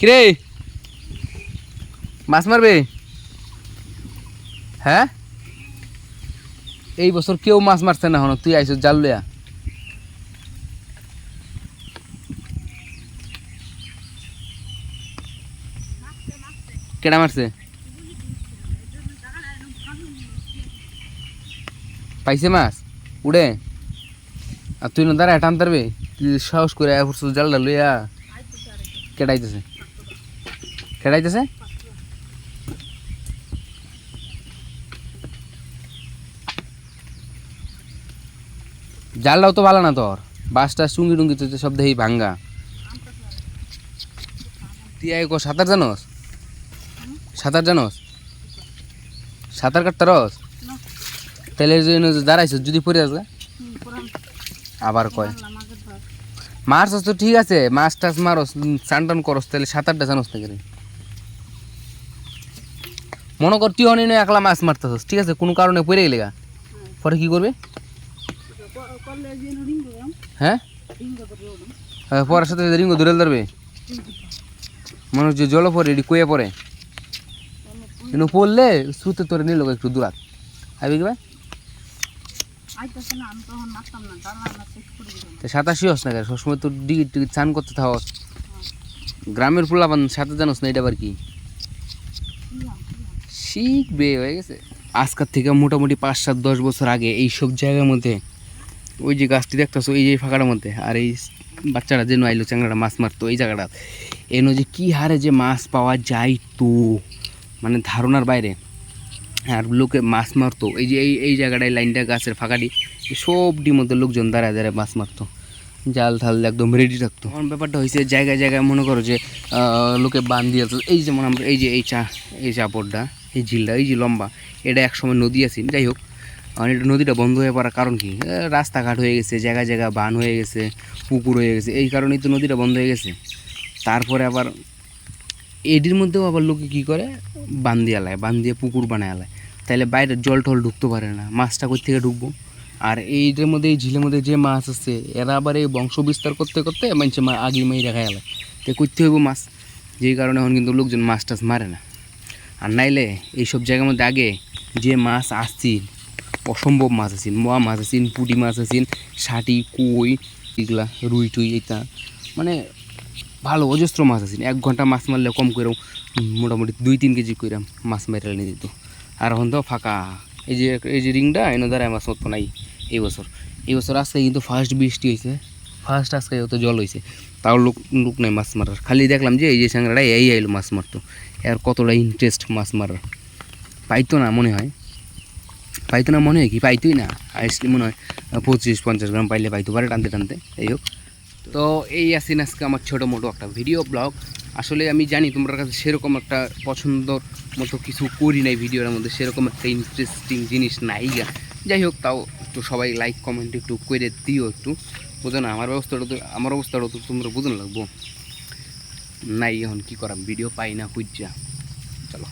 কিরে? মাছ মারবে? হ্যাঁ? এই বছর কেউ মাছ মারছে না হন তুই আইস জাল লিয়া কেডা মারছে? পাইছে মাছ? উড়ে। আর তুই না দাঁড়া টান তারবে তুই সাহস করে জালটা লইয়া। কেডাইতেছে কেডাইতেছে জালটাও তো ভালো না তোর। বাসটা চুঙ্গি টুঙ্গি তো সব দেখি ভাঙ্গা। তুই সাঁতার জানোস? সাঁতার জানোস? সাঁতার কাটতে রস? তাহলে জন্য দাঁড়াইছ যদি পড়ে আসবে? আবার কয়। মাছ তো ঠিক আছে মাছ টাছ মারস চান টান করস তাহলে সাঁতারটা জানোস না মনে কর তুই অনেক একলা মাছ মারতেছস, ঠিক আছে? কোনো কারণে পড়ে গেলে গা। পরে কি করবে? হ্যাঁ? হ্যাঁ পরের সাথে রিঙ্গ ধরে ধরবে। মনে হচ্ছে জল পরে, এটি কয়ে পরে। কিন্তু পড়লে শ্রুতে তোরে নিল একটু দূরাত। আবি কি তো হস না সবসময় তোর ডিগিট টিকিট চান করতে থাকস। গ্রামের পোলাপান সাঁতার জানোস না, এটা আবার কি? শিখবে হয়ে গেছে। আজকাল থেকে মোটামুটি পাঁচ সাত দশ বছর আগে এই সব জায়গার মধ্যে, ওই যে গাছটি দেখতেছো, এই যে ফাঁকাটার মধ্যে, আর এই বাচ্চারা যে আইলো চ্যাংড়াটা মাছ মারতো, এই জায়গাটা। এনো যে কি হারে যে মাছ পাওয়া যায় তো মানে ধারণার বাইরে। আর লোকে মাছ মারতো, এই যে এই এই জায়গাটায় লাইনটা, গাছের ফাঁকাটি সবটির মধ্যে লোকজন দাঁড়ায় দাঁড়ায় মাছ মারতো। জাল ঠাল একদম রেডি থাকতো। এখন ব্যাপারটা হয়েছে জায়গায় জায়গায় মনে করো যে লোকে বান দিয়ে। এই যেমন আমরা, এই যে এই চা, এই চাপড়টা এই ঝিলটা, এই যে লম্বা, এটা একসময় নদী আছে। যাই হোক আর এটা নদীটা বন্ধ হয়ে পড়ার কারণ কি? রাস্তাঘাট হয়ে গেছে, জায়গা জায়গা বান হয়ে গেছে, পুকুর হয়ে গেছে, এই কারণেই তো নদীটা বন্ধ হয়ে গেছে। তারপরে আবার এটির মধ্যেও আবার লোকে কী করে? বান দিয়ে আলায় বান দিয়ে পুকুর বানায় আলায়। তাহলে বাইরে জল টল ঢুকতে পারে না, মাছটা কই থেকে ঢুকবো? আর এইটার মধ্যে, এই ঝিলের মধ্যে যে মাছ আছে, এরা আবার এই বংশ বিস্তার করতে করতে মানুষে আগি মাই রেখা গেলে তো করতে হইব মাছ, যেই কারণে এখন কিন্তু লোকজন মাছ টাছ মারে না। আর নাইলে এইসব জায়গার মধ্যে আগে যে মাছ আসছিল, অসম্ভব মাছ আছিল মোয়া মাছ আছিল পুটি মাছ আছিল ষাটি কই, এগুলা, রুই টুই এটা মানে ভালো, অজস্র মাছ আছিল এক ঘণ্টা মাছ মারলে কম করে মোটামুটি দুই, তিন কেজি করে মাছ মেরে নিয়ে দিত আর এখন তো ফাঁকা। এই যে এই যে রিংটা, এনে দ্বারাই মাছ মতো নাই এই বছর। এই বছর আজকে কিন্তু ফার্স্ট বৃষ্টি হয়েছে ফার্স্ট আজকে তো জল হয়েছে তাও লোক লোক নাই মাছ মারার। খালি দেখলাম যে এই যে স্যাংরাটা এই আইলো মাছ মারতো। এর কতটা ইন্টারেস্ট মাছ মারার? পাইতো না মনে হয়। পাইতো না মনে হয় কি? পাইতোই না। আইসলি মনে হয় পঁচিশ, পঞ্চাশ গ্রাম পাইলে পাইতো পারে টানতে টানতে। এই হোক। তো এই আসিন আজকে আমার ছোটো মোটো একটা ভিডিও ব্লগ আসলে আমি জানি তোমার কাছে সেরকম একটা পছন্দর মতো কিছু করি নাই ভিডিওর মধ্যে, সেরকম একটা ইন্টারেস্টিং জিনিস নাই গা। যাই হোক, তাও একটু সবাই লাইক কমেন্ট একটু করে দিও একটু। বুঝো না, আমার অবস্থাটা তো আমার অবস্থাটা তো তোমরা বুঝো লাগবো। নাই এখন কী করাম? ভিডিও পাই না খুঁজছা চলো।